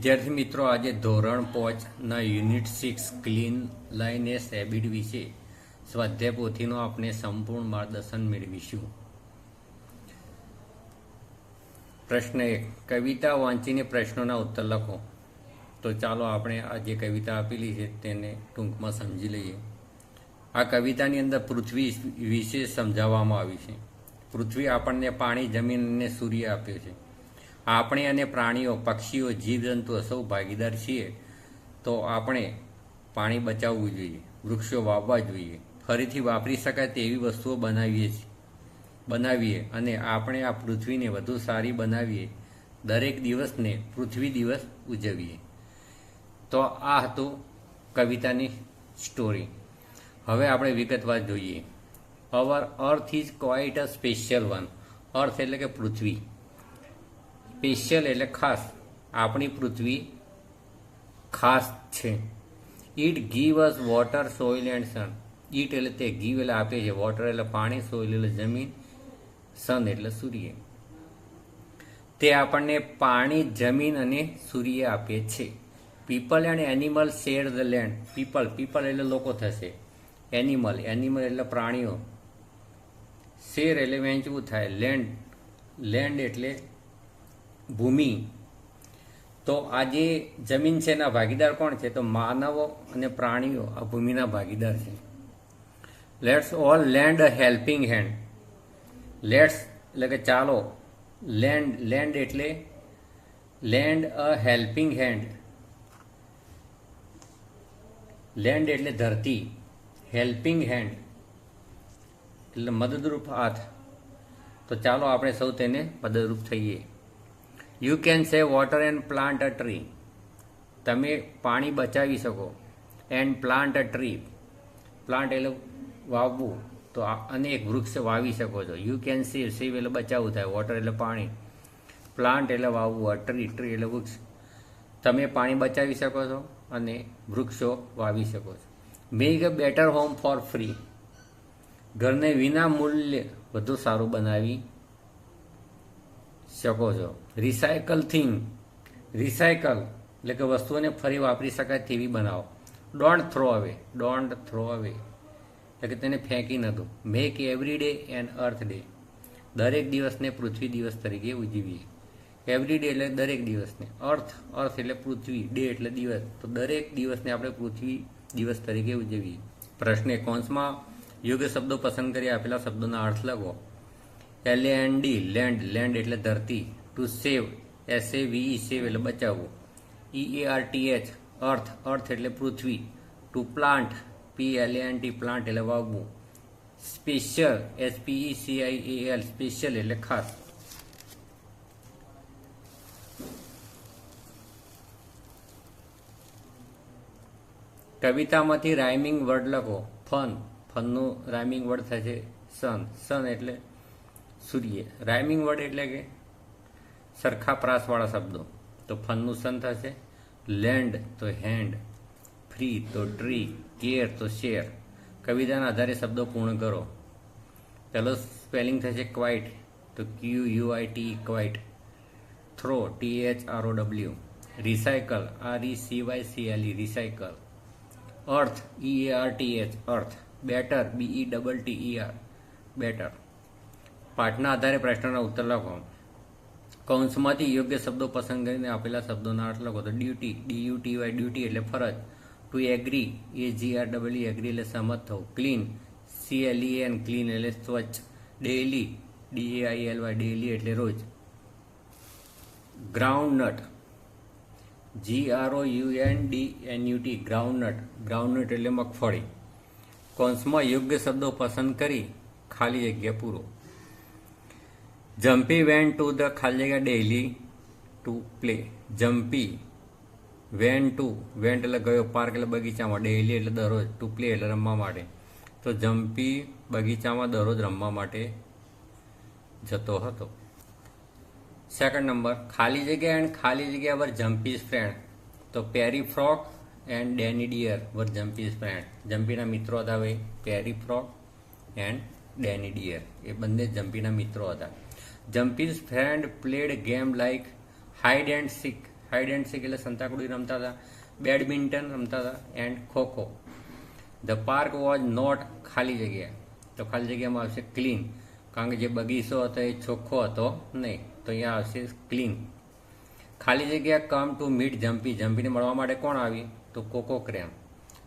વિદ્યાર્થી મિત્રો, આજે ધોરણ પાંચના unit six cleanliness habit વિશે સ્વાધ્યાય પોથીનો આપણે સંપૂર્ણ માર્ગદર્શન મેળવીશું. પ્રશ્ન એક, કવિતા વાંચીને પ્રશ્નોના ઉત્તર લખો. તો ચાલો આપણે આ જે કવિતા આપેલી છે તેને ટૂંકમાં સમજી લઈએ. આ કવિતાની અંદર પૃથ્વી વિશે સમજાવવામાં આવી છે. પૃથ્વી આપણને પાણી, જમીન અને સૂર્ય આપ્યો છે. આપણે અને પ્રાણીઓ, પક્ષીઓ, જીવજંતુઓ સૌ ભાગીદાર છીએ, તો આપણે પાણી બચાવવું જોઈએ, વૃક્ષો વાવવા જોઈએ. ફરીથી વાપરી શકાય તેવી વસ્તુઓ બનાવીએ છીએ. બનાવીએ અને આપણે આ પૃથ્વીને વધુ સારી બનાવીએ. દરેક દિવસને પૃથ્વી દિવસ ઉજવીએ. તો આ હતું કવિતાની સ્ટોરી. હવે આપણે વિગતવાર જોઈએ. Our earth is quite a special one earth એટલે કે પૃથ્વી. સ્પેશિયલ એટલે ખાસ. આપણી પૃથ્વી ખાસ છે. It give us water soil and sun it એટલે તે ગીવ એટલે આપે છે વોટર એટલે પાણી સોઇલ એટલે જમીન સન એટલે સૂર્ય. તે આપણને પાણી, જમીન અને સૂર્ય આપે છે. People and animal share the land people people એટલે લોકો થશે. એનિમલ એનિમલ એટલે પ્રાણીઓ. શેર એટલે વહેંચવું થાય. લેન્ડ લેન્ડ એટલે ભૂમિ. તો આ જે જમીન છે એના ભાગીદાર કોણ છે? તો માનવો અને પ્રાણીઓ આ ભૂમિના ભાગીદાર છે. Let's all land a helping hand let's એટલે કે ચાલો લેન્ડ લેન્ડ એટલે land a helping hand land એટલે ધરતી. હેલ્પિંગ હેન્ડ એટલે મદદરૂપ હાથ. તો ચાલો આપણે સૌ તેને મદદરૂપ થઈએ. You can save water and plant a tree તમે પાણી બચાવી શકો. And plant a tree plant એટલે વાવવું. તો અને એક વૃક્ષ વાવી શકો છો. યુ કેન સેવ સેવ એટલે બચાવવું થાય. વોટર એટલે પાણી. પ્લાન્ટ એટલે વાવવું. ટ્રી ટ્રી એટલે વૃક્ષ. તમે પાણી બચાવી શકો છો અને વૃક્ષો વાવી શકો છો. Make a better home for free ઘરને વિના મૂલ્યે વધુ સારું બનાવી શકો છો. રિસાયકલ થિંગ રિસાયકલ એટલે કે વસ્તુઓને ફરી વાપરી શકાય તેવી બનાવો. Don't throw away don't throw away એટલે કે તેને ફેંકી નતું make every day and earth day દરેક દિવસને પૃથ્વી દિવસ તરીકે ઉજવીએ. એવરી ડે એટલે દરેક દિવસને. અર્થ અર્થ એટલે પૃથ્વી. ડે એટલે દિવસ. તો દરેક દિવસને આપણે પૃથ્વી દિવસ તરીકે ઉજવીએ. પ્રશ્ને કોન્સમાં યોગ્ય શબ્દો પસંદ કરી આપેલા શબ્દોના અર્થ લખો. L N D land land એટલે ધરતી. To save S A વીઈ save એટલે બચાવવું. E A R T H earth earth એટલે પૃથ્વી. Two plant P L N T plant એટલે વાવવું. Special S P E A L special એટલે ખાસ. કવિતામાંથી rhyming word લખો. ફન, ફનનું રાઇમિંગ વર્ડ થશે સન સન એટલે સૂર્ય. રાઇમિંગ વર્ડ એટલે કે સરખા પ્રાસવાળા શબ્દો. તો ફનનું સન થશે. લેન્ડ તો હેન્ડ ફ્રી તો ટ્રી કેર તો શેર કવિતાના આધારે શબ્દો પૂર્ણ કરો. પહેલો સ્પેલિંગ થશે ક્વાઇટ તો Q U I T quite throw T H R O W recycle R E C Y C L E recycle earth E A R T H earth better B E double T E R better પાઠના આધારે પ્રશ્નના ઉત્તર લખો. કૌંસમાંથી યોગ્ય શબ્દો પસંદ કરીને આપેલા શબ્દોના અર્થ લખો. તો duty D U T Y duty એટલે ફરજ. Two agree A G R W agree એટલે સહમત થવું. Clean C L E N clean એટલે સ્વચ્છ. Daily D I L Y daily એટલે રોજ. Groundnut G R O U N D N U T groundnut groundnut એટલે મગફળી. કૌંસમાં યોગ્ય શબ્દો પસંદ કરી, ખાલી જગ્યા પૂરો. જમ્પી વેન ટુ ધ ખાલી જગ્યા daily to play. Jumpy went to went એટલે ગયો પાર્ક એટલે બગીચામાં ડેલી એટલે દરરોજ ટુ પ્લે એટલે રમવા માટે. તો જમ્પી બગીચામાં દરરોજ રમવા માટે જતો હતો. સેકન્ડ નંબર ખાલી જગ્યા એન્ડ ખાલી જગ્યા વર જમ્પીઝ ફ્રેન્ડ તો Perry frog and Danny deer were Jumpy's friend જમ્પીના મિત્રો હતા ભાઈ Perry frog and Danny deer એ બંને જમ્પીના મિત્રો હતા. Jumpy's friend played game like hide and seek. Hide and seek એટલે સંતાકુડી રમતા હતા, બેડમિન્ટન રમતા હતા, and kho-kho the park was not ખાલી જગ્યા. તો ખાલી જગ્યામાં આવશે ક્લીન. કારણ કે જે બગીચો હતો એ ચોખ્ખો હતો નહીં. તો અહીંયા આવશે ક્લીન. ખાલી જગ્યા કમ ટુ મીટ જમ્પી. જમ્પીને મળવા માટે કોણ આવી? તો Coco crane.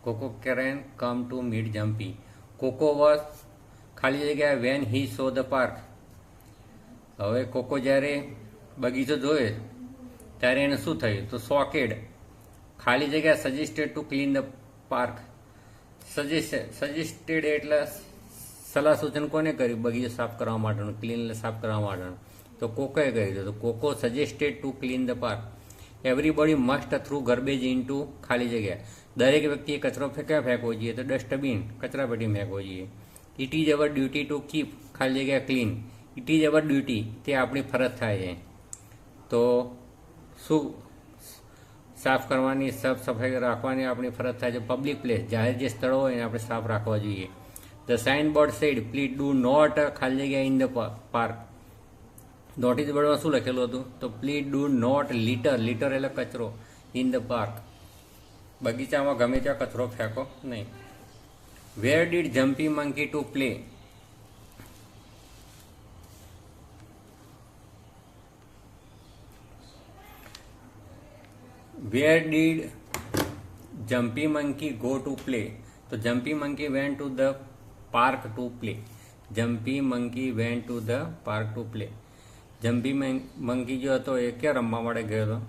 Coco crane come to meet Jumpy. Coco was ખાલી જગ્યા when he saw the park હવે કોકો જ્યારે બગીચો જોયે ત્યારે એને શું થયું? તો સોકેડ. ખાલી જગ્યા suggested to clean the park suggest suggested એટલે સલાહ સૂચન કોને કર્યું? બગીચો સાફ કરવા માટેનું ક્લીન સાફ કરવા માટેનું. તો કોકોએ કર્યું તો Koko suggested to clean the park everybody must throw garbage into ખાલી જગ્યા. દરેક વ્યક્તિએ કચરો ફેંક્યા, ફેંકવો જોઈએ. તો ડસ્ટબિન કચરાપેટી ફેંકવો જોઈએ. It is our duty to keep ખાલી જગ્યા clean it is our duty તે આપણી ફરજ થાય છે. તો શું સાફ કરવાની, સાફ સફાઈ રાખવાની આપણી ફરજ થાય છે? પબ્લિક પ્લેસ જાહેર જે સ્થળો હોય એને આપણે સાફ રાખવા જોઈએ. The sign board said please do not ખાલી જગ્યા ઇન ધ પાર્ક નોટિસ બોર્ડમાં શું લખેલું હતું? તો please do not litter litter એટલે કચરો. ઇન ધ પાર્ક બગીચામાં ગમે ત્યાં કચરો ફેંકો નહીં. Where did Jumpy Monkey to play where did Jumpy Monkey go to play તો Jumpy Monkey went to the park to play Jumpy Monkey went to the park to play Jumpy Monkey જો હતો એ ક્યાં રમવા માટે ગયો હતો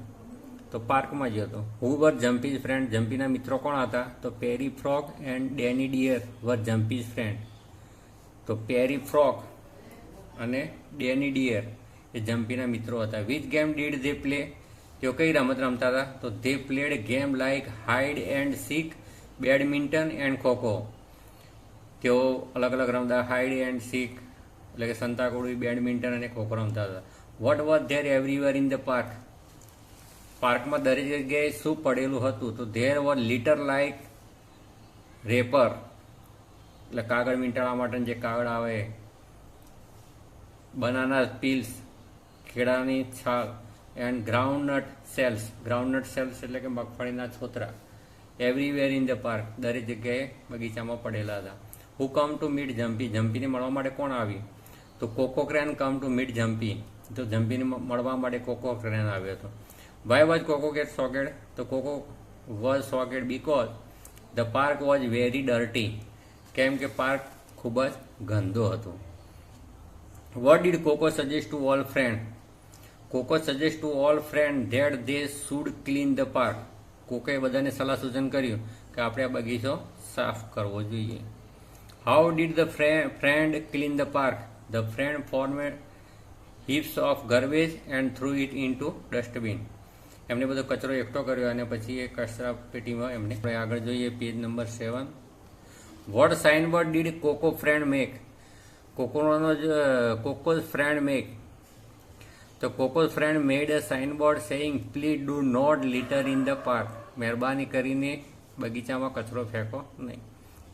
તો પાર્કમાં જ હતો હુ વર જમ્પીઝ ફ્રેન્ડ જમ્પીના મિત્રો કોણ હતા તો Perry Frog and Danny Deer were Jumpy's friend તો પેરી ફ્રોક અને ડેની ડિયર એ જમ્પીના મિત્રો હતા. Which game did they play તેઓ કઈ રમત રમતા હતા, તો they played game like hide and seek badminton and kho kho તેઓ અલગ અલગ રમતા હાઇડ એન્ડ સીક એટલે કે સંતાકુડી બેડમિન્ટન અને ખોખો રમતા હતા. What was there everywhere in the park પાર્કમાં દરેક જગ્યાએ શું પડેલું હતું? તો there were litter like wrapper એટલે કાગળ મીંટાળવા માટે જે કાગળ આવે બનાના પીલ્સ ખેડાની છાલ and groundnut shells groundnut shells એટલે કે મગફળીના છોતરા. એવરીવેર ઇન ધ પાર્ક દરેક જગ્યાએ બગીચામાં પડેલા હતા. Who come to meet Jumpy જમ્પીને મળવા માટે કોણ આવી તો Koko Crane come to meet Jumpy તો જમ્પીને મળવા માટે કોકો ક્રેન આવ્યો હતો. Why was Koko get shocked તો Koko was shocked because the park was very dirty કેમ કે પાર્ક ખૂબ જ ગંદો હતો. What did Coco suggest to all friend Coco suggest to all friend that they should clean the park કોકોએ બધાને સલાહ સૂચન કર્યું કે આપણે આ બગીચો સાફ કરવો જોઈએ. How did the friend clean the park the friend formed heaps of garbage and throw it into dustbin એમને બધો કચરો એકઠો કર્યો અને પછી એ કચરા પેટીમાં એમને આગળ જોઈએ page number seven what sign board did Koko friend make કોકોનો જ Koko friend make Koko friend made a sign board saying please do not litter in the park મહેરબાની કરીને બગીચામાં કચરો ફેંકો નહીં.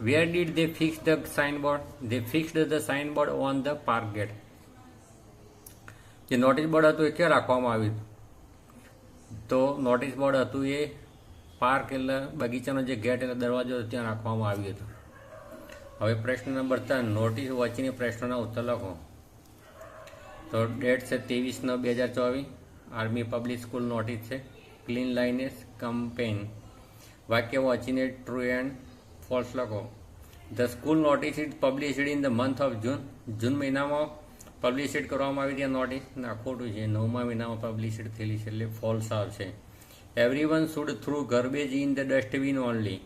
Where did they fix the sign board fixed the sign board on the park gate જે notice board હતું એ ક્યાં રાખવામાં આવ્યું? તો નોટિસ બોર્ડ હતું એ પાર્ક એટલે બગીચાનો જે ગેટ એટલે દરવાજો ત્યાં રાખવામાં આવ્યું હતું. હવે પ્રશ્ન નંબર ત્રણ નોટિસ વાંચીને પ્રશ્નોના ઉત્તર લખો. તો ડેટ છે ત્રેવીસ નવ બે હજાર ચોવીસ. આર્મી પબ્લિક સ્કૂલ નોટિસ છે. ક્લીન લાઇનેસ કમ્પેન વાક્ય વાંચીને ટ્રુ એન્ડ ફોલ્સ લખો. The school notice is published in the month of June June મહિનામાં પબ્લિશડ કરવામાં આવી ત્યાં નોટિસ ના, ખોટું છે. નવમા મહિનામાં પબ્લિશડ થયેલી છે એટલે ફોલ્સ આવશે. Everyone should throw garbage in the dustbin only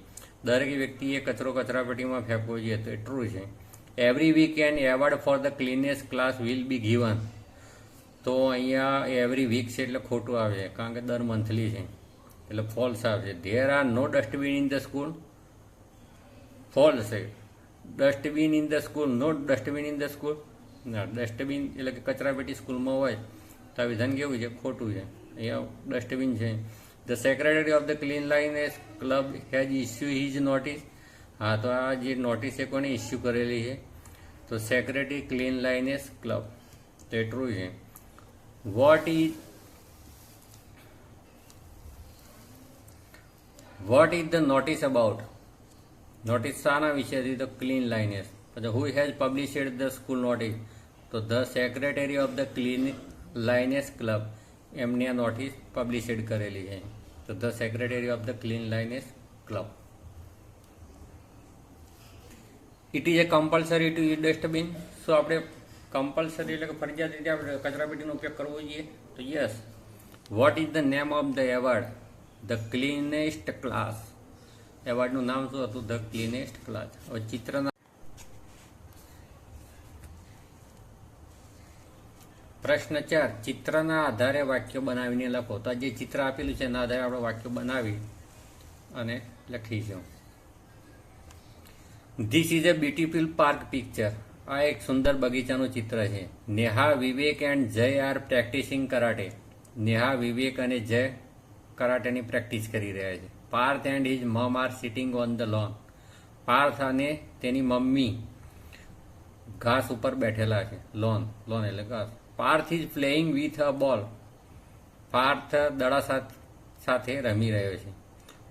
દરેક વ્યક્તિએ કચરો કચરાપેટીમાં ફેંકવો જોઈએ તો એ ટ્રુ છે. Every weekend award for the cleanest class will be given તો અહીંયા એવરી વીક છે એટલે ખોટું આવે કારણ કે દર મંથલી છે. એટલે ફોલ્સ આવશે there are no dustbin in the school false છે dustbin in the school no dustbin in the school ના ડસ્ટબિન એટલે કે કચરાપેટી સ્કૂલમાં હોય, તો આ વિધાન કેવું છે? ખોટું છે. અહીંયા ડસ્ટબિન છે. The secretary of the cleanliness club has issue his notice હા, તો આ જે નોટિસ છે કોને ઇસ્યુ કરેલી છે, તો સેક્રેટરી ક્લીન લાઇનેસ ક્લબ તો ટ્રુ છે. What is what is the notice about notice શાના વિશેથી તો ક્લીન લાઇનેસ પછી who has published the school notice તો the secretary of the cleanliness club એમની આ નોટિસ પબ્લિશડ કરેલી છે. તો the secretary of the cleanliness club it is a compulsory to use dustbin શું આપણે કમ્પલસરી એટલે કે ફરજિયાત રીતે આપણે કચરાપેટીનો ઉપયોગ કરવો જોઈએ. તો yes what is the name of the award the cleanest class એવોર્ડનું નામ શું હતું? ધ ક્લીનેસ્ટ ક્લાસ હવે ચિત્રના પ્રશ્ન ચાર. ચિત્રના આધારે વાક્યો બનાવીને લખો. તો જે ચિત્ર આપેલું છે, એના આધારે આપણે વાક્યો બનાવી અને લખીશું. This is a beautiful park picture આ એક સુંદર બગીચાનું ચિત્ર છે. Neha, Vivek and Jay are practising karate Neha, Vivek અને જય કરાટેની પ્રેક્ટિસ કરી રહ્યા છે. Parth and his mom are sitting on the lawn Parth અને તેની મમ્મી ઘાસ ઉપર બેઠેલા છે. લોન લોન એટલે ઘાસ. Parth is playing with a ball Parth દડા સાથ- રમી રહ્યો છે.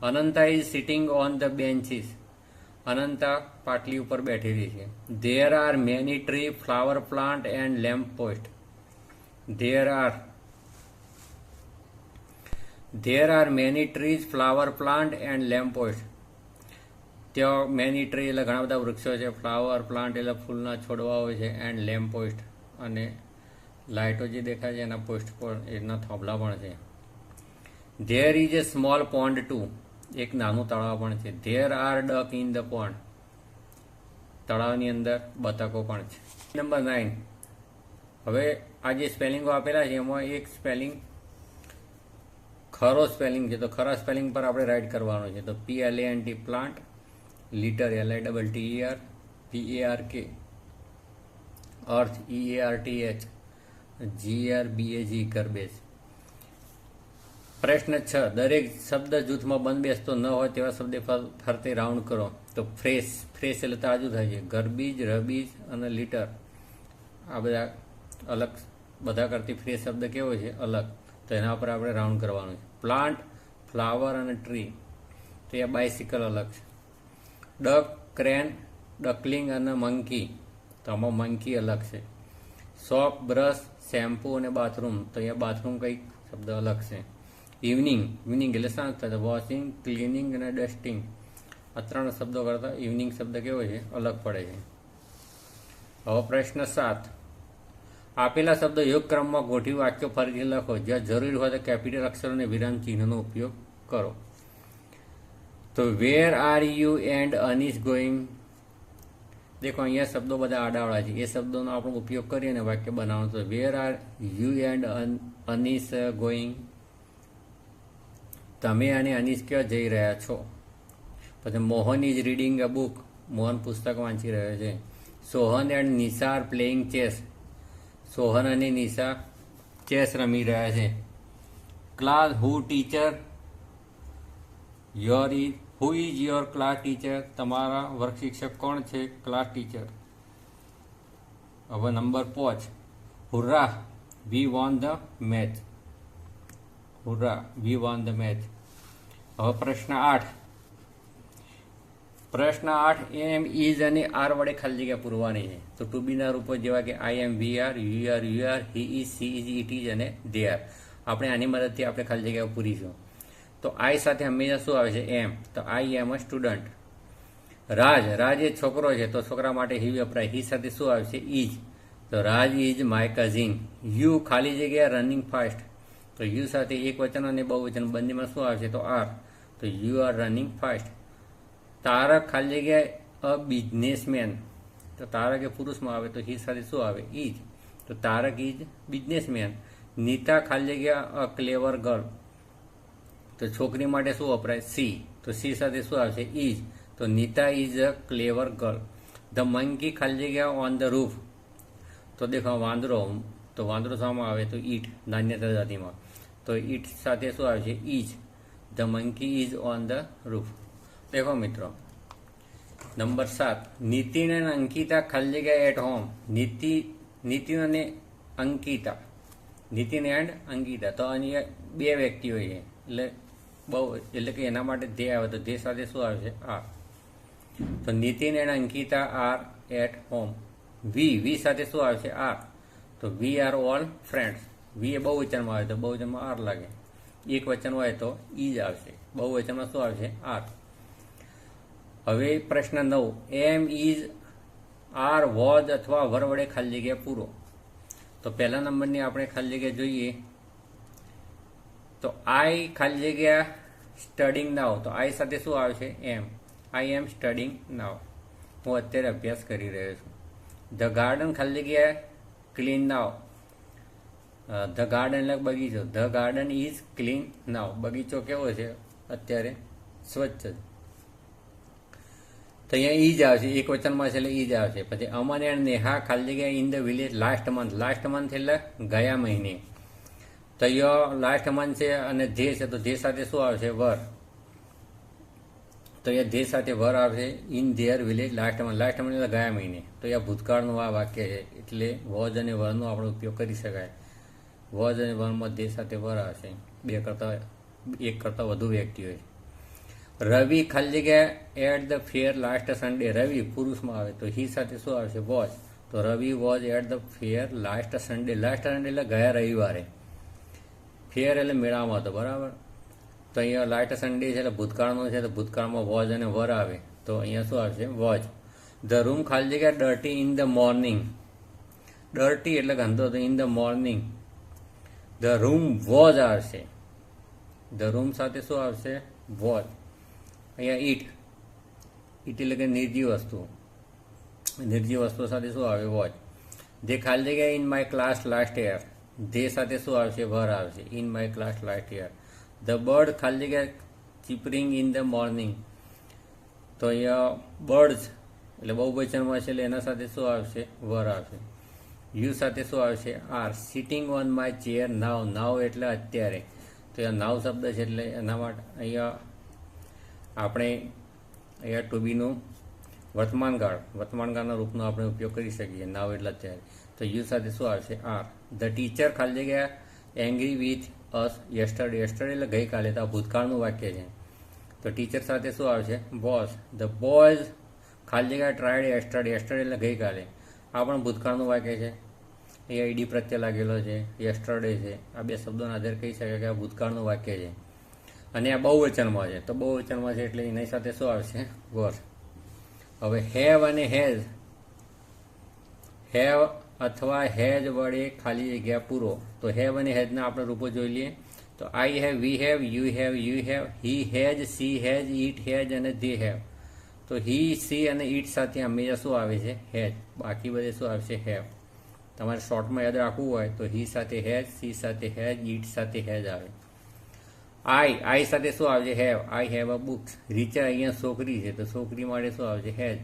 Ananta is sitting on the benches Ananta પાટલી ઉપર બેઠેલી છે. There are many tree flower plant and lamp post there are there are many trees flower plant and lamp post ત્યાં મેની ટ્રી એટલે ઘણા બધા વૃક્ષો છે. ફ્લાવર પ્લાન્ટ એટલે ફૂલના છોડવાઓ છે એન્ડ લેમ્પ પોસ્ટ અને લાઇટો જે દેખાય છે એના પોસ્ટ પર, એના થોભલા પણ છે. There is a small pond too એક નાનું તળાવ પણ છે. There are duck in the pond તળાવની અંદર બતકો પણ છે. નંબર નાઇન હવે આ જે સ્પેલિંગો આપેલા છે, એમાં એક સ્પેલિંગ ખરો સ્પેલિંગ છે. તો ખરા સ્પેલિંગ પર આપણે રાઇટ કરવાનો છે. તો P L N T plant litter L I double T R P A R K earth E A R T H G R B A G garbage પ્રશ્ન છ, દરેક શબ્દ જૂથમાં બંધ બેસતો ન હોય તેવા શબ્દ ફર- ફરતે રાઉન્ડ કરો. તો ફ્રેશ ફ્રેશ એટલે તાજું થાય છે. ગરબીજ, રબીજ અને લીટર. આ બધા અલગ, બધા કરતી ફ્રેશ શબ્દ કેવો છે? અલગ. તો એના પર આપણે રાઉન્ડ કરવાનું છે. પ્લાન્ટ, ફ્લાવર અને ટ્રી. તો એ બાયસિકલ અલગ છે. ડક ક્રેન, ડકલિંગ અને મંકી. તો આમાં મંકી અલગ છે. સોપ, બ્રશ, શેમ્પૂ અને બાથરૂમ. તો અહીંયા બાથરૂમ કંઈક શબ્દ અલગ છે. ઇવનિંગ ઇવનિંગ એટલે સાંજ થાય. વોશિંગ ક્લિનિંગ અને ડસ્ટિંગ આ ત્રણ શબ્દો કરતાં ઇવનિંગ શબ્દ કેવો છે? અલગ પડે છે. હવે પ્રશ્ન સાત. આપેલા શબ્દો યોગ ક્રમમાં ગોઠવી વાક્યો ફરીથી લખો. જ્યાં જરૂરી હોય તો કેપિટલ અક્ષરો અને વિરામ ચિહ્નનો ઉપયોગ કરો. તો where are you and Anis going દેખો, અહીંયા શબ્દો બધા આડાવડા છે. એ શબ્દોનો આપણે ઉપયોગ કરીએ અને વાક્ય બનાવવાનું તો where are you and Anis going તમે અને અનીસ ક્યાં જઈ રહ્યા છો? પછી Mohan is reading a book Mohan પુસ્તક વાંચી રહ્યો છે. Sohan and Nisha are playing chess Sohan અને નિશા ચેસ રમી રહ્યા છે. Class who teacher your is who is your class teacher તમારા વર્ગ શિક્ષક કોણ છે? ક્લાસ ટીચર હવે નંબર પાંચ. Hurrah we won the match hurrah we won the match હવે પ્રશ્ન આઠ. પ્રશ્ન આઠ, એમ ઇઝ અને આર વડે ખાલી જગ્યા પૂરવાની છે. તો ટુ બીના રૂપો જેવા કે I am we are you are you are he is she is it is અને દે આર આપણે આની મદદથી આપણે ખાલી જગ્યા પૂરીશું. તો આઈ સાથે હંમેશા શું આવે છે? એમ તો આઈ એમ અ સ્ટુડન્ટ રાજ રાજ એ છોકરો છે, તો છોકરા માટે હી વપરાય. હી સાથે શું આવે છે? ઇઝ તો Raj is my cousin you ખાલી જગ્યા રનિંગ ફાસ્ટ તો યુ સાથે એક વચન અને બહુવચન બંનેમાં શું આવશે? તો આર તો યુ આર રનિંગ ફાસ્ટ. તારક ખાલી જગ્યાએ અ બિઝનેસમેન. તો તારક એ પુરુષમાં આવે તો હી સાથે શું આવે? ઇજ તો તારક ઇજ બિઝનેસમેન. નીતા ખાલી જગ્યા અ ક્લેવર ગર્લ તો છોકરી માટે શું વપરાય? સી. તો સી સાથે શું આવશે? ઇઝ તો Nita is a clever girl the monkey ખાલી જગ્યા ઓન ધ રૂફ. તો દેખો વાંદરો. તો વાંદરો શામાં આવે તો ઈટ. નાન્યતા જાતિમાં. તો ઈટ સાથે શું આવે છે? Is the monkey is on the roof. દેખો મિત્રો. નંબર સાત. નીતિન અને અંકિતા ખાલી જગ્યા એટ હોમ નીતિ નીતિન અને અંકિતા. નીતિન એન્ડ અંકિતા. તો અહીંયા બે વ્યક્તિઓ છે. એટલે બહુ, એટલે કે એના માટે ધે આવે. તો ધે સાથે શું આવશે આર તો Nitin and Ankita are at home we. We સાથે શું આવશે આર તો we are all friends. We એ બહુ વચનમાં આવે તો બહુ વચનમાં આર લાગે. એક વચન હોય તો ઈ જ આવશે. બહુ વચનમાં શું આવશે? આર. હવે પ્રશ્ન નવ. એમ ઇઝ આર વોઝ અથવા વર વડે ખાલી જગ્યા પૂરો? તો પહેલા નંબરની આપણે ખાલી જગ્યા જોઈએ. તો આઈ ખાલી જગ્યા સ્ટડિંગ નાવ તો આઈ સાથે શું આવશે? એમ. આઈ એમ સ્ટડિંગ નાવ હું અત્યારે અભ્યાસ કરી રહ્યો છું. ધ ગાર્ડન ખાલી જગ્યા ક્લીન નાવ ધ ગાર્ડન એટલે બગીચો. The garden is clean now. બગીચો કેવો છે? અત્યારે સ્વચ્છ છે. તો અહીંયા ઈ જ આવશે. એક વચનમાં છે એટલે ઈ જ આવશે. પછી અમન એન્ડ નેહા ખાલી જગ્યા in the village last month last month એટલે ગયા મહિને. તો અહીંયા લાસ્ટ મંથ છે અને ધે છે, તો ધે સાથે શું આવશે? વર. તો અહીંયા ધે સાથે વર આવશે in their village last month last month એટલે ગયા મહિને. તો અહીંયા ભૂતકાળનું આ વાક્ય છે. એટલે વોઝ અને વરનો આપણો ઉપયોગ કરી શકાય. વોજ અને વનમાં ધે સાથે વર આવશે બે કરતાં એક કરતાં વધુ વ્યક્તિઓ છે. રવિ ખાલી જગ્યા at the fair last Sunday Ravi પુરુષમાં આવે તો હી સાથે શું આવશે? વોચ તો Ravi was at the fair last Sunday last Sunday એટલે ગયા રવિવારે. ફેર એટલે મેળામાં હતો, બરાબર? તો અહીંયા લાસ્ટ સન્ડે છે એટલે ભૂતકાળનો છે, તો ભૂતકાળમાં વોજ અને વર આવે. તો અહીંયા શું આવશે? વોચ ધ રૂમ ખાલી જગ્યા dirty in the morning dirty એટલે ગંદો તો in the morning the room was આવશે. ધ રૂમ સાથે શું આવશે? વોઝ અહીંયા ઈટ ઈટ એટલે કે નિર્જીવ વસ્તુ. નિર્જીવ વસ્તુ સાથે શું આવે? વોઝ જે ખાલી જગ્યા in my class last year they સાથે શું આવશે? વર આવશે. In my class last year the bird ખાલી જગ્યા ચીપરિંગ ઇન ધ મોર્નિંગ તો અહીંયા બર્ડ્સ એટલે બહુ વચનમાં છે એટલે એના સાથે શું આવશે? વર આવશે. યુ સાથે શું આવશે? Are sitting on my chair now now એટલે અત્યારે. તો એ નાવ શબ્દ છે એટલે એના માટે અહીંયા આપણે અહીંયા ટુ બીનું વર્તમાનકાળ વર્તમાનકાળના રૂપનો આપણે ઉપયોગ કરી શકીએ નાવ એટલે અત્યારે. તો યુ સાથે શું આવશે? આર. ધ ટીચર ખાલી જગ્યા angry with us yesterday yesterday એટલે ગઈકાલે, તો આ ભૂતકાળનું વાક્ય છે. તો ટીચર સાથે શું આવશે? બોસ ધ બોયઝ ખાલી જગ્યા ટ્રાયડ યસ્ટરડે યસ્ટરડે એટલે ગઈકાલે. આ પણ ભૂતકાળનું વાક્ય છે. એ આઈડી પ્રત્યે લાગેલો છે યસ્ટરડે છે, આ બે શબ્દોના આધારે કહી શકાય કે આ ભૂતકાળનું વાક્ય છે. અને આ બહુવચનમાં છે. તો બહુવચનમાં છે એટલે એની સાથે શું આવશે? વોર હવે હેવ અને હેઝ હેવ અથવા હેઝ વડે ખાલી જગ્યા પૂરો. તો હેવ અને હેઝના આપણે રૂપો જોઈ લઈએ. તો I have we have you have you have he has she has it has અને ધે હેવ તો હી સી અને ઈટ સાથે હંમેશા શું આવે છે? હેઝ બાકી બધે શું આવશે? હેવ તમારે શોર્ટમાં યાદ રાખવું હોય તો હી સાથે હેઝ સી સાથે હેઝ ઈટ સાથે હેઝ આવે. આઈ આઈ સાથે શું આવશે have I have a books reacher અહીંયા છોકરી છે, તો છોકરી માટે શું આવશે has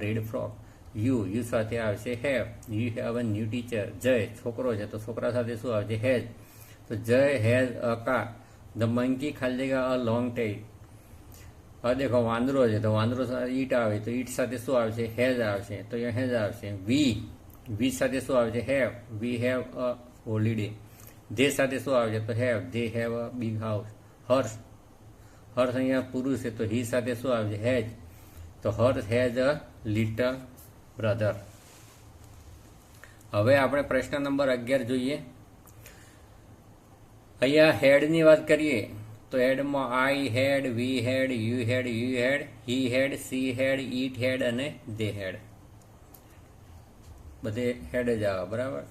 red frock you you સાથે આવશે have you have a new teacher Jay છોકરો છે, તો છોકરા સાથે શું આવશે હેઝ તો Jay has a car the monkey ખાલી જગ્યા અ લોંગ ટેલ હવે દેખો, વાંદરો છે, તો વાંદરો સાથે ઈટ આવે, તો ઈટ સાથે શું આવશે હેઝ આવશે તો અહીંયા હેઝ આવશે વી વી સાથે શું આવે છે? Have we have a holiday they સાથે શું આવે છે? તો have they have a big house Harsh Harsh અહીંયા પુરુષ છે, તો હી સાથે શું આવે છે? હેજ તો Harsh has a little brother હવે આપણે પ્રશ્ન નંબર અગિયાર જોઈએ. અહીંયા હેડની વાત કરીએ, તો હેડમાં I had we had you had you had he had she had it had અને ધે હેડ બધે હેડ જ આવે બરાબર?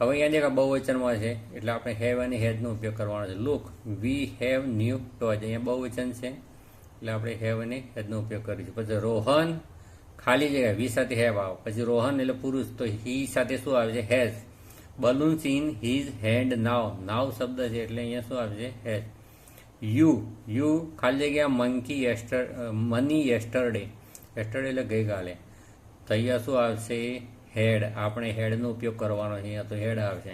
હવે અહીંયા દેખા, બહુવચનમાં છે, એટલે આપણે હેવ અને હેડનો ઉપયોગ કરવાનો છે. લુક વી હેવ ન્યૂ ટોચ અહીંયા બહુવચન છે, એટલે આપણે હેવ અને હેડનો ઉપયોગ કરીશું પછી રોહન, ખાલી જગ્યા વી સાથે હેવ આવે. પછી રોહન એટલે પુરુષ, તો હી સાથે શું આવે છે? Has balloons in his hand now now શબ્દ છે, એટલે અહીંયા શું આવશે હેઝ યુ યુ ખાલી જગ્યા મંકી યસ્ટર મની યસ્ટરડે યસ્ટરડે એટલે ગઈકાલે. તો અહીંયા શું આવશે? હેડ, આપણે હેડનો ઉપયોગ કરવાનો છે, અહીંયા તો હેડ આવશે.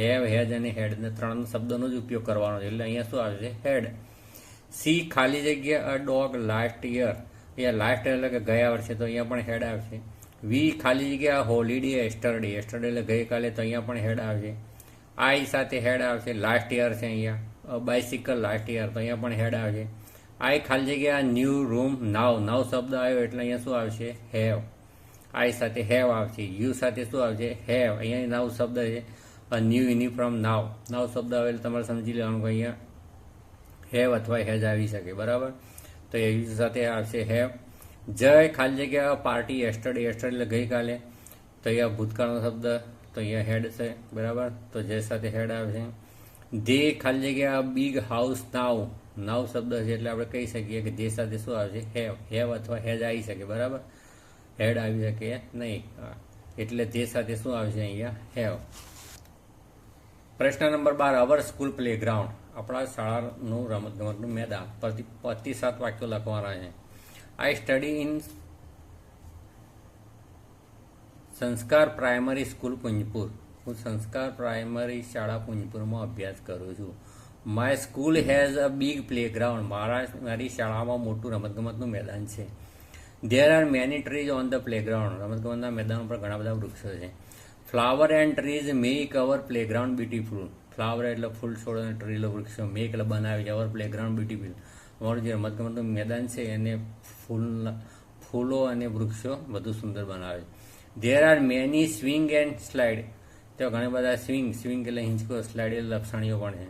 હેવ, હેજ અને હેડને ત્રણ શબ્દોનો જ ઉપયોગ કરવાનો છે, એટલે અહીંયા શું આવશે? હેડ. સી, ખાલી જગ્યા, અ, ડોગ, લાસ્ટ યર. અહીંયા લાસ્ટ એટલે કે ગયા વર્ષે તો અહીંયા પણ હેડ આવશે. વી, ખાલી જગ્યા, હોલિડે એસ્ટરડે એસ્ટરડે એટલે ગઈકાલે તો અહીંયા પણ હેડ આવશે. આઈ સાથે હેડ આવશે, લાસ્ટ યર છે અહીંયા. બાઇસિકલ લાસ્ટ યર, તો અહીંયા પણ હેડ આવે છે આ ખાલી જગ્યા, ન્યૂ રૂમ, નાવ. નવ શબ્દ આવ્યો એટલે અહીંયા શું આવશે? હેવ. આઈ સાથે હેવ આવશે યુ સાથે શું આવશે? હેવ અહીંયા નવ શબ્દ છે. ન્યૂ યુનિફોર્મ નાવ નવ શબ્દ આવે એટલે તમારે સમજી લેવાનું કે અહીંયા હેવ અથવા હેજ આવી શકે, બરાબર? તો એ યુ સાથે આવશે હેવ જય ખાલી જગ્યા પાર્ટી એસ્ટરડે એસ્ટરડે એટલે ગઈકાલે. તો અહીંયા ભૂતકાળનો શબ્દ, તો અહીંયા હેડ છે, બરાબર? તો જય સાથે હેડ આવશે. ધે ખાલી જગ્યા બિગ હાઉસ નાવ નાવ શબ્દ છે એટલે આપણે કહી શકીએ કે ધે સાથે શું આવશે? હેવ હેવ અથવા હેજ આવી શકે, બરાબર? હેડ આવી શકે નહીં. એટલે તે સાથે શું આવશે અહીંયા? હેવ પ્રશ્ન નંબર બાર અવર સ્કૂલ પ્લેગ્રાઉન્ડ આપણા શાળાનું રમતગમતનું મેદાન. પ્રતિ પચીસ સાત વાક્યો લખવાના છે. I study in Sanskar primary school Punjpur. હું સંસ્કાર પ્રાઇમરી શાળા પુંજપુરમાં અભ્યાસ કરું છું. My school has a big playground મારા, મારી શાળામાં મોટું રમતગમતનું મેદાન છે. There are many trees on the playground રમતગમતના મેદાન પર ઘણા બધા વૃક્ષો છે. Flower and trees make our playground beautiful flower એટલે ફૂલ છોડ અને ટ્રી એટલે વૃક્ષો. મેક એટલે બનાવે છે. અવર પ્લેગ્રાઉન્ડ બ્યુટીફુલ અમારું જે રમતગમતનું મેદાન છે, એને ફૂલ ફૂલો અને વૃક્ષો વધુ સુંદર બનાવે there are many swing and slide ત્યાં ઘણા બધા સ્વિંગ સ્વિંગ એટલે હિંચકો સ્લાઇડ એટલે લપસણીઓ પણ છે.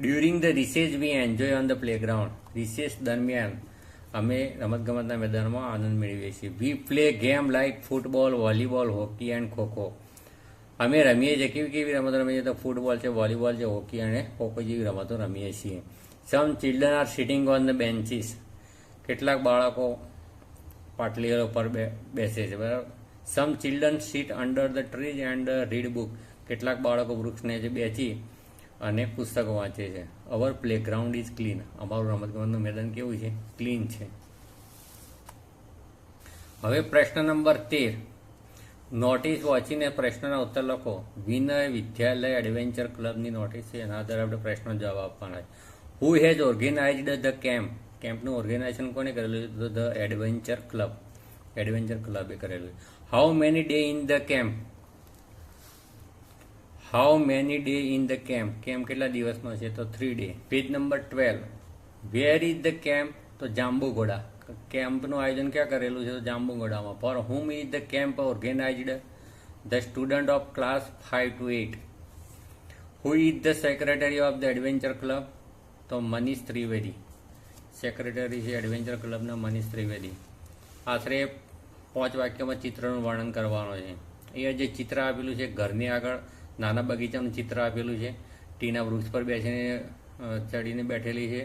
During the recess we enjoy on the playground recess દરમિયાન અમે રમતગમતના મેદાનમાં આનંદ મેળવીએ છીએ. We play game like football volleyball hockey and kho kho અમે રમીએ છીએ. કેવી કેવી રમતો રમીએ તો ફૂટબોલ છે વોલીબોલ છે હોકી અને ખોખો જેવી રમતો રમીએ છીએ. Some children are sitting on the benches કેટલાક બાળકો પાટલીઓ પર બેસે છે. બરાબર? Some children sit under the trees and read book કેટલાક બાળકો વૃક્ષને જે બેસી અને પુસ્તકો વાંચે છે. અવર પ્લેગ્રાઉન્ડ ઇઝ ક્લીન અમારું રમતગમતનું મેદાન કેવું છે? ક્લીન છે. હવે પ્રશ્ન નંબર તેર. નોટિસ વાંચીને પ્રશ્નના ઉત્તર લખો. વિનય વિદ્યાલય એડવેન્ચર ક્લબની નોટિસ છે. એના આધારે આપણે પ્રશ્નો જવાબ આપવાના છે. Who has organized the camp કેમ્પનું ઓર્ગેનાઇઝેશન કોને કરેલું છે? ધ એડવેન્ચર ક્લબ એડવેન્ચર ક્લબે કરેલું how many day in the camp how many day in the camp camp કેટલા દિવસનો છે? તો three day page number twelve where is the camp તો જાંબુઘોડા. કેમ્પનું આયોજન ક્યાં કરેલું છે? તો જાંબુઘોડામાં. For whom is the camp organized the student of class five to eight who is the secretary of the adventure club તો મનીષ ત્રિવેદી. સેક્રેટરી છે adventure ક્લબના મનીષ ત્રિવેદી. આશરે પાંચ વાક્યમાં ચિત્રનું વર્ણન કરવાનું છે. અહીંયા જે ચિત્ર આપેલું છે, ઘરની આગળ નાના બગીચાનું ચિત્ર આપેલું છે. ટીના વૃક્ષ પર બેસીને ચડીને બેઠેલી છે.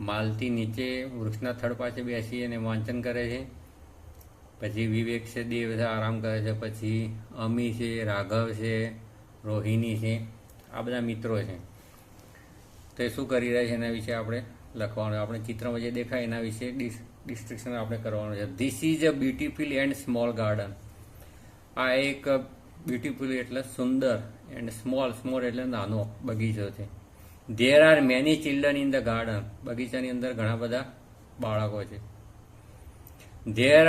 માલતી નીચે વૃક્ષના થડ પાસે બેસી અને વાંચન કરે છે. પછી વિવેક છે, દેવ છે, આરામ કરે છે. પછી અમી છે, રાઘવ છે, રોહિણી છે. આ બધા મિત્રો છે. તો એ શું કરી રહ્યા છે એના વિશે આપણે લખવાનું આપણે ચિત્રમાં જે દેખાય એના વિશે ડિસ્ટ્રિક્શન આપણે કરવાનું છે. This is a beautiful and small garden આ એક બ્યુટીફુલ એટલે સુંદર એન્ડ સ્મોલ સ્મોલ એટલે નાનો બગીચો છે. There are many children in the garden બગીચાની અંદર ઘણા બધા બાળકો છે. There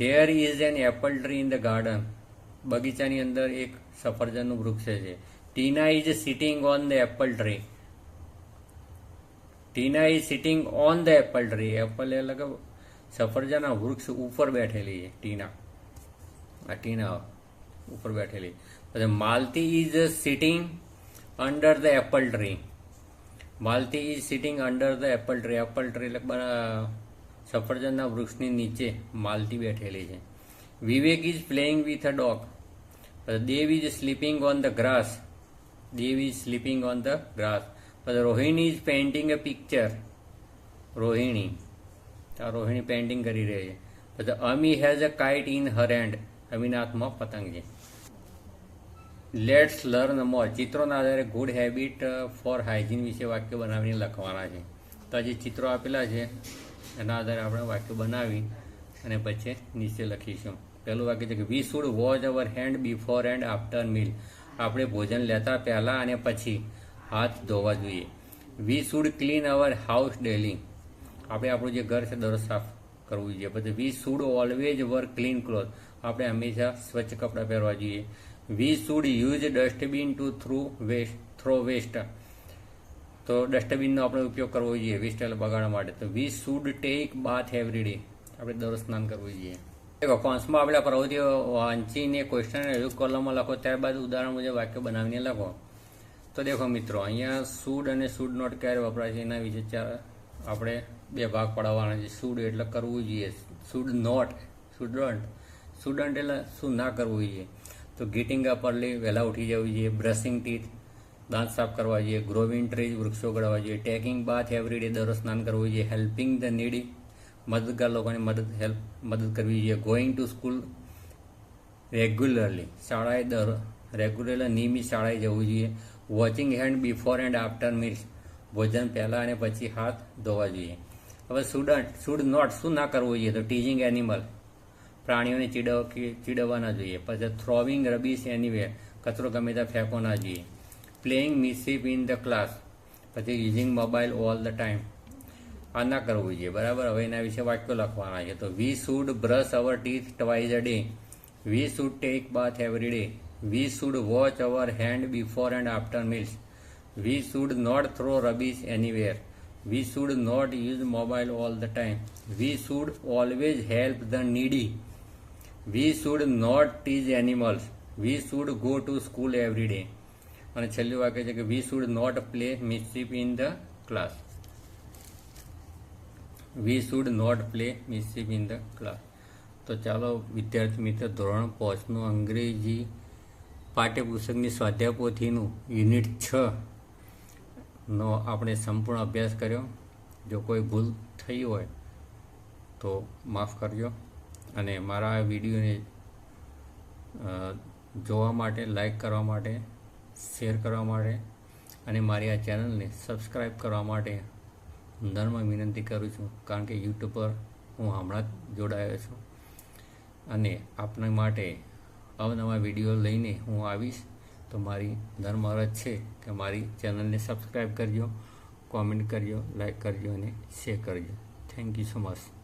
there is an apple tree in the garden બગીચાની અંદર એક સફરજનનું વૃક્ષ છે. Tina is sitting on the apple tree Tina is sitting on the apple tree apple એટલે કે સફરજનના વૃક્ષ ઉપર બેઠેલી છે ટીના આ ટીના ઉપર બેઠેલી. પછી Malti is sitting under the apple tree Malti is sitting under the apple tree apple tree એટલે સફરજનના વૃક્ષની નીચે માલતી બેઠેલી છે. Vivek is playing with a dog Dev is sleeping on the grass Dev is sleeping on the grass પછી Rohini is painting a picture Rohini. Rohini painting કરી રહી છે. પછી Ami has a kite in her hand Amina હાથમાં પતંગ છે. Let's learn મોર ચિત્રોના આધારે good habit four hygiene વિશે વાક્ય બનાવીને લખવાના છે. તો જે ચિત્રો આપેલા છે, એના આધારે આપણે વાક્ય બનાવી અને પછી નીચે લખીશું. પહેલું વાક્ય છે કે we should wash our hand before and after meal આપણે ભોજન લેતા પહેલાં અને પછી હાથ ધોવા જોઈએ. We should clean our house daily આપણે આપણું જે ઘર છે, દરરોજ સાફ કરવું જોઈએ. પછી we should always wear clean cloth આપણે હંમેશા સ્વચ્છ કપડાં પહેરવા જોઈએ. We should use dustbin to throw waste, throw waste. તો ડસ્ટબિનનો આપણે ઉપયોગ કરવો જોઈએ વેસ્ટેલ બગાડવા માટે. તો we should take bath every day. આપણે દરરોજ સ્નાન કરવું જોઈએ. દેખો કોન્સમાં આપણે પ્રવૃત્તિઓ વાંચીને ક્વેશ્ચન રજૂ કોલમમાં લખો, ત્યારબાદ ઉદાહરણ મુજબ વાક્ય બનાવીને લખો. તો દેખો મિત્રો, અહીંયા શુડ અને શુડ નોટ ક્યારે વપરાય છે એના વિશે ચાર આપણે બે ભાગ પડાવવાના છે. શુડ એટલે કરવું જોઈએ. Should not, should don't. Student એટલે શું ના કરવું જોઈએ. તો ગેટિંગ અપ અર્લી વહેલા ઉઠી જવું જોઈએ બ્રશિંગ ટીથ દાંત સાફ કરવા જોઈએ ગ્રોવિંગ ટ્રીઝ વૃક્ષો ગળવા જોઈએ ટેકિંગ બાથ એવરી ડે દરરોજ સ્નાન કરવું જોઈએ હેલ્પિંગ ધ નીડી મદદગાર લોકોને મદદ હેલ્પ મદદ કરવી જોઈએ ગોઈંગ ટુ સ્કૂલ રેગ્યુલરલી શાળાએ દર રેગ્યુલર નિયમિત શાળાએ જવું જોઈએ washing hand before and after meals ભોજન પહેલાં અને પછી હાથ ધોવા જોઈએ. હવે સ્ટુડન્ટ શુડ નોટ શું ના કરવું જોઈએ તો ટીચિંગ એનિમલ પ્રાણીઓને ચીડવ ચીડવવા ના જોઈએ. પછી થ્રોવિંગ રબીસ એનીવેર કચરો ગમે ત્યાં ફેંકવો ના જોઈએ. Playing mischief in the class પછી using mobile all the time આ ના કરવું જોઈએ. બરાબર? હવે એના વિશે વાક્યો લખવાના છે. તો we should brush our teeth twice a day we should take bath every day we should wash our hand before and after meals we should not throw rubbish anywhere we should not use mobile all the time we should always help the needy we should not tease animals we should go to school every day અને છેલ્લું વાક્ય છે કે we should not play mischief in the class we should not play mischief in the class તો ચાલો વિદ્યાર્થી મિત્ર, ધોરણ પાંચનું અંગ્રેજી પાઠ્યપુસ્તકની સ્વાધ્યાય પોથીનું યુનિટ છ નો આપણે સંપૂર્ણ અભ્યાસ કર્યો. જો કોઈ ભૂલ થઈ હોય તો માફ કરજો. અને મારા વિડીયોને જોવા માટે લાઈક કરવા માટે શેર કરવા માટે અને મારી આ ચેનલને સબસ્ક્રાઈબ કરવા માટે નર્મ વિનંતી કરું છું. કારણ કે યુટ્યુબ પર હું હમણાં જ જોડાયો છું. અને આપના માટે અવનવા વીડિયો લઈને હું આવીશ. તો મારી ધર્મ અરજ છે કે મારી ચેનલને સબસ્ક્રાઈબ કરજો કોમેન્ટ કરજો લાઈક કરજો અને શેર કરજો. Thank you so much